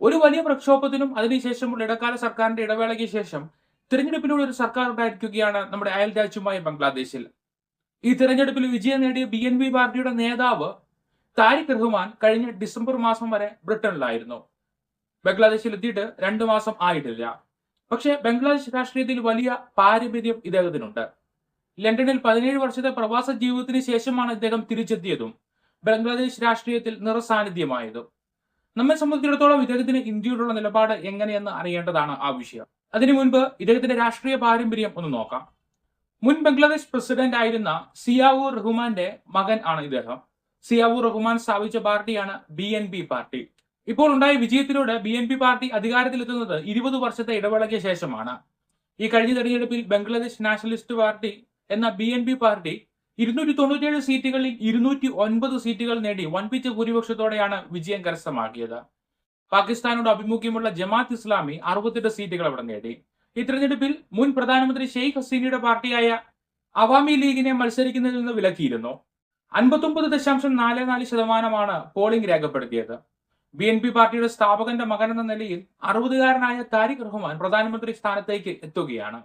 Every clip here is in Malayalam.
ഒരു വലിയ പ്രക്ഷോഭത്തിനും അതിനുശേഷമുള്ള ഇടക്കാല സർക്കാരിന്റെ ഇടവേളയ്ക്ക് ശേഷം തിരഞ്ഞെടുപ്പിലൂടെ ഒരു സർക്കാർ ഉണ്ടായിരിക്കുകയാണ് നമ്മുടെ അയൽ രാജ്യമായ ബംഗ്ലാദേശിൽ. ഈ തിരഞ്ഞെടുപ്പിൽ വിജയം നേടിയ ബി എൻ പി പാർട്ടിയുടെ നേതാവ് താരിഖ് റഹ്മാൻ കഴിഞ്ഞ ഡിസംബർ മാസം വരെ ബ്രിട്ടനിലായിരുന്നു. ബംഗ്ലാദേശിൽ എത്തിയിട്ട് രണ്ടു മാസം ആയിട്ടില്ല. പക്ഷെ ബംഗ്ലാദേശ് രാഷ്ട്രീയത്തിൽ വലിയ പാരമ്പര്യം ഇദ്ദേഹത്തിനുണ്ട്. ലണ്ടനിൽ പതിനേഴ് വർഷത്തെ പ്രവാസ ജീവിതത്തിന് ശേഷമാണ് ഇദ്ദേഹം തിരിച്ചെത്തിയതും ബംഗ്ലാദേശ് രാഷ്ട്രീയത്തിൽ നിറസാന്നിധ്യമായതും. നമ്മെ സംബന്ധിച്ചിടത്തോളം ഇദ്ദേഹത്തിന് ഇന്ത്യയോടുള്ള നിലപാട് എങ്ങനെയെന്ന് അറിയേണ്ടതാണ് ആ വിഷയം. അതിനു മുൻപ് ഇദ്ദേഹത്തിന്റെ രാഷ്ട്രീയ പാരമ്പര്യം ഒന്ന് നോക്കാം. മുൻ ബംഗ്ലാദേശ് പ്രസിഡന്റ് ആയിരുന്ന സിയാവു റഹ്മാന്റെ മകൻ ആണ് ഇദ്ദേഹം. സിയാവു റഹ്മാൻ സ്ഥാപിച്ച പാർട്ടിയാണ് ബി എൻ പി പാർട്ടി. ഇപ്പോൾ ഉണ്ടായ വിജയത്തിലൂടെ ബി എൻ പി പാർട്ടി അധികാരത്തിലെത്തുന്നത് ഇരുപത് വർഷത്തെ ഇടവേളയ്ക്ക് ശേഷമാണ്. ഈ കഴിഞ്ഞ തെരഞ്ഞെടുപ്പിൽ ബംഗ്ലാദേശ് നാഷണലിസ്റ്റ് പാർട്ടി എന്ന ബി എൻ പി പാർട്ടി ഇരുന്നൂറ്റി തൊണ്ണൂറ്റിയേഴ് സീറ്റുകളിൽ ഇരുന്നൂറ്റി ഒൻപത് സീറ്റുകൾ നേടി വൻപിച്ച ഭൂരിപക്ഷത്തോടെയാണ് വിജയം കരസ്ഥമാക്കിയത്. പാകിസ്ഥാനോട് അഭിമുഖ്യമുള്ള ജമാത്ത് ഇസ്ലാമി അറുപത്തെട്ട് സീറ്റുകൾ അവിടെ നേടി. ഈ തെരഞ്ഞെടുപ്പിൽ മുൻ പ്രധാനമന്ത്രി ഷെയ്ഖ് ഹസീനയുടെ പാർട്ടിയായ അവാമി ലീഗിനെ മത്സരിക്കുന്നതിൽ നിന്ന് വിലക്കിയിരുന്നു. അൻപത്തൊമ്പത് ദശാംശം നാല് നാല് ശതമാനമാണ് പോളിംഗ് രേഖപ്പെടുത്തിയത്. ബി എൻ പി പാർട്ടിയുടെ സ്ഥാപകന്റെ മകൻ എന്ന നിലയിൽ അറുപതുകാരനായ താരിഖ് റഹ്മാൻ പ്രധാനമന്ത്രി സ്ഥാനത്തേക്ക് എത്തുകയാണ്.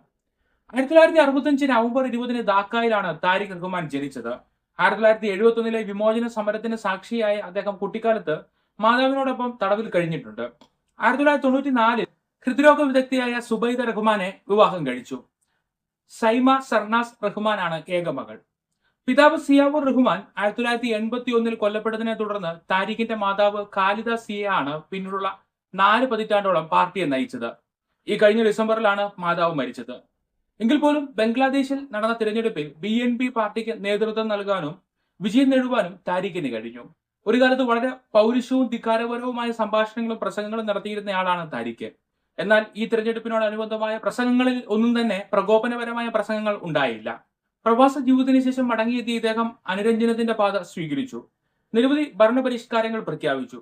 ആയിരത്തി തൊള്ളായിരത്തി അറുപത്തഞ്ച് നവംബർ ഇരുപതിന് ധാക്കായിലാണ് താരിഖ് റഹ്മാൻ ജനിച്ചത്. ആയിരത്തി തൊള്ളായിരത്തി എഴുപത്തി ഒന്നിലെ വിമോചന സമരത്തിന് സാക്ഷിയായ അദ്ദേഹം കുട്ടിക്കാലത്ത് മാതാവിനോടൊപ്പം തടവിൽ കഴിഞ്ഞിട്ടുണ്ട്. ആയിരത്തി തൊള്ളായിരത്തി തൊണ്ണൂറ്റി നാലിൽ ഹൃദ്രോഗ വിദഗ്ധയായ സുബൈദ റഹ്മാനെ വിവാഹം കഴിച്ചു. സൈമ സർനാസ് റഹ്മാനാണ് ഏക മകൾ. പിതാവ് സിയാവുർ റഹ്മാൻ ആയിരത്തി തൊള്ളായിരത്തി എൺപത്തി ഒന്നിൽ കൊല്ലപ്പെട്ടതിനെ തുടർന്ന് താരിഖിന്റെ മാതാവ് ഖാലിദ സിയ ആണ് പിന്നീടുള്ള നാല് പതിറ്റാണ്ടോളം പാർട്ടിയെ നയിച്ചത്. ഈ കഴിഞ്ഞ ഡിസംബറിലാണ് മാതാവ് മരിച്ചത്. എങ്കിൽ പോലും ബംഗ്ലാദേശിൽ നടന്ന തിരഞ്ഞെടുപ്പിൽ ബി എൻ പി പാർട്ടിക്ക് നേതൃത്വം നൽകാനും വിജയം നേടുവാനും താരിഖിന് കഴിഞ്ഞു. ഒരു കാലത്ത് വളരെ പൗരുഷവും ധിക്കാരപരവുമായ സംഭാഷണങ്ങളും പ്രസംഗങ്ങളും നടത്തിയിരുന്നയാളാണ് താരിഖ്. എന്നാൽ ഈ തിരഞ്ഞെടുപ്പിനോടനുബന്ധമായ പ്രസംഗങ്ങളിൽ ഒന്നും തന്നെ പ്രകോപനപരമായ പ്രസംഗങ്ങൾ ഉണ്ടായില്ല. പ്രവാസ ജീവിതത്തിന് ശേഷം മടങ്ങിയെത്തിയ ഇദ്ദേഹം അനുരഞ്ജനത്തിന്റെ പാത സ്വീകരിച്ചു. നിരവധി ഭരണപരിഷ്കാരങ്ങൾ പ്രഖ്യാപിച്ചു.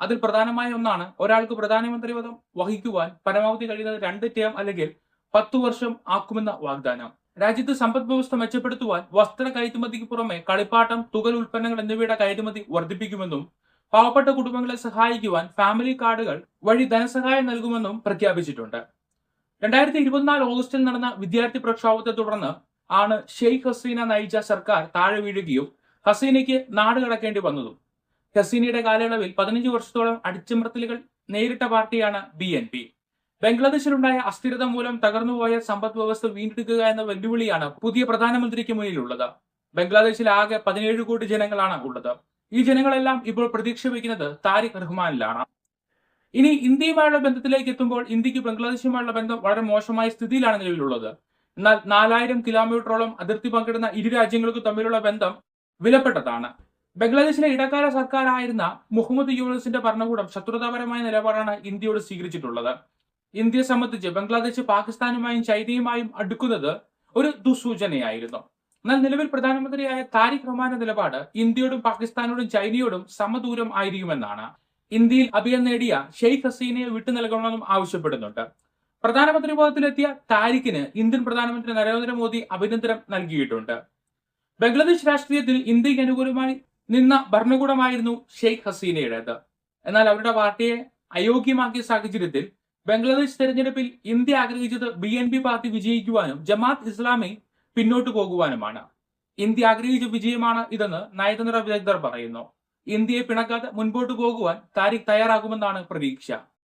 അതിൽ പ്രധാനമായ ഒന്നാണ് ഒരാൾക്ക് പ്രധാനമന്ത്രി പദം വഹിക്കുവാൻ പരമാവധി കഴിയുന്നത് രണ്ട് ടേം അല്ലെങ്കിൽ പത്തു വർഷം ആക്കുമെന്ന വാഗ്ദാനം. രാജ്യത്ത് സമ്പദ് വ്യവസ്ഥ മെച്ചപ്പെടുത്തുവാൻ വസ്ത്ര കയറ്റുമതിക്ക് പുറമെ കളിപ്പാട്ടം തുകൽ ഉൽപ്പന്നങ്ങൾ എന്നിവയുടെ കയറ്റുമതി വർദ്ധിപ്പിക്കുമെന്നും പാവപ്പെട്ട കുടുംബങ്ങളെ സഹായിക്കുവാൻ ഫാമിലി കാർഡുകൾ വഴി ധനസഹായം നൽകുമെന്നും പ്രഖ്യാപിച്ചിട്ടുണ്ട്. രണ്ടായിരത്തി ഇരുപത്തിനാല് ഓഗസ്റ്റിൽ നടന്ന വിദ്യാർത്ഥി പ്രക്ഷോഭത്തെ തുടർന്ന് ആണ് ഷെയ്ഖ് ഹസീന നയിച്ച സർക്കാർ താഴെ വീഴുകയും ഹസീനയ്ക്ക് നാട് കടക്കേണ്ടി വന്നതും. ഹസീനയുടെ കാലയളവിൽ പതിനഞ്ച് വർഷത്തോളം അടിച്ചമർത്തലുകൾ നേരിട്ട പാർട്ടിയാണ് ബി എൻ പി. ബംഗ്ലാദേശിലുണ്ടായ അസ്ഥിരത മൂലം തകർന്നുപോയ സമ്പദ് വ്യവസ്ഥ വീണ്ടെടുക്കുക എന്ന വെല്ലുവിളിയാണ് പുതിയ പ്രധാനമന്ത്രിക്ക് മുന്നിലുള്ളത്. ബംഗ്ലാദേശിൽ ആകെ പതിനേഴ് കോടി ജനങ്ങളാണ് ഉള്ളത്. ഈ ജനങ്ങളെല്ലാം ഇപ്പോൾ പ്രതീക്ഷ വയ്ക്കുന്നത് താരിഖ് റഹ്മാനിലാണ്. ഇനി ഇന്ത്യയുമായുള്ള ബന്ധത്തിലേക്ക് എത്തുമ്പോൾ ഇന്ത്യയ്ക്ക് ബംഗ്ലാദേശുമായുള്ള ബന്ധം വളരെ മോശമായ സ്ഥിതിയിലാണ് നിലവിലുള്ളത്. എന്നാൽ നാലായിരം കിലോമീറ്ററോളം അതിർത്തി പങ്കിടുന്ന ഇരു രാജ്യങ്ങൾക്കും തമ്മിലുള്ള ബന്ധം വിലപ്പെട്ടതാണ്. ബംഗ്ലാദേശിലെ ഇടക്കാല സർക്കാരായിരുന്ന മുഹമ്മദ് യൂണിസിന്റെ ഭരണകൂടം ശത്രുതാപരമായ നിലപാടാണ് ഇന്ത്യയോട് സ്വീകരിച്ചിട്ടുള്ളത്. ഇന്ത്യയെ സംബന്ധിച്ച് ബംഗ്ലാദേശ് പാകിസ്ഥാനുമായും ചൈനയുമായും അടുക്കുന്നത് ഒരു ദുസൂചനയായിരുന്നു. എന്നാൽ നിലവിൽ പ്രധാനമന്ത്രിയായ താരിഖ് റഹ്മാന്റെ നിലപാട് ഇന്ത്യയോടും പാകിസ്ഥാനോടും ചൈനയോടും സമദൂരം ആയിരിക്കുമെന്നാണ്. ഇന്ത്യയിൽ അഭയം നേടിയ ഷെയ്ഖ് ഹസീനയെ വിട്ടു നൽകണമെന്നും ആവശ്യപ്പെടുന്നുണ്ട്. പ്രധാനമന്ത്രി പദത്തിലെത്തിയ താരിഖിന് ഇന്ത്യൻ പ്രധാനമന്ത്രി നരേന്ദ്രമോദി അഭിനന്ദനം നൽകിയിട്ടുണ്ട്. ബംഗ്ലാദേശ് രാഷ്ട്രീയത്തിൽ ഇന്ത്യയ്ക്ക് അനുകൂലമായി നിന്ന ഭരണകൂടമായിരുന്നു ഷെയ്ഖ് ഹസീനയുടേത്. എന്നാൽ അവരുടെ പാർട്ടിയെ അയോഗ്യമാക്കിയ സാഹചര്യത്തിൽ ബംഗ്ലാദേശ് തെരഞ്ഞെടുപ്പിൽ ഇന്ത്യ ആഗ്രഹിച്ചത് ബി എൻ പി പാർട്ടി വിജയിക്കുവാനും ജമാത്ത് ഇസ്ലാമി പിന്നോട്ട് പോകുവാനുമാണ്. ഇന്ത്യ ആഗ്രഹിച്ച വിജയമാണ് ഇതെന്ന് നയതന്ത്ര വിദഗ്ധർ പറയുന്നു. ഇന്ത്യയെ പിണക്കാതെ മുൻപോട്ട് പോകുവാൻ താരിഖ് തയ്യാറാകുമെന്നാണ് പ്രതീക്ഷ.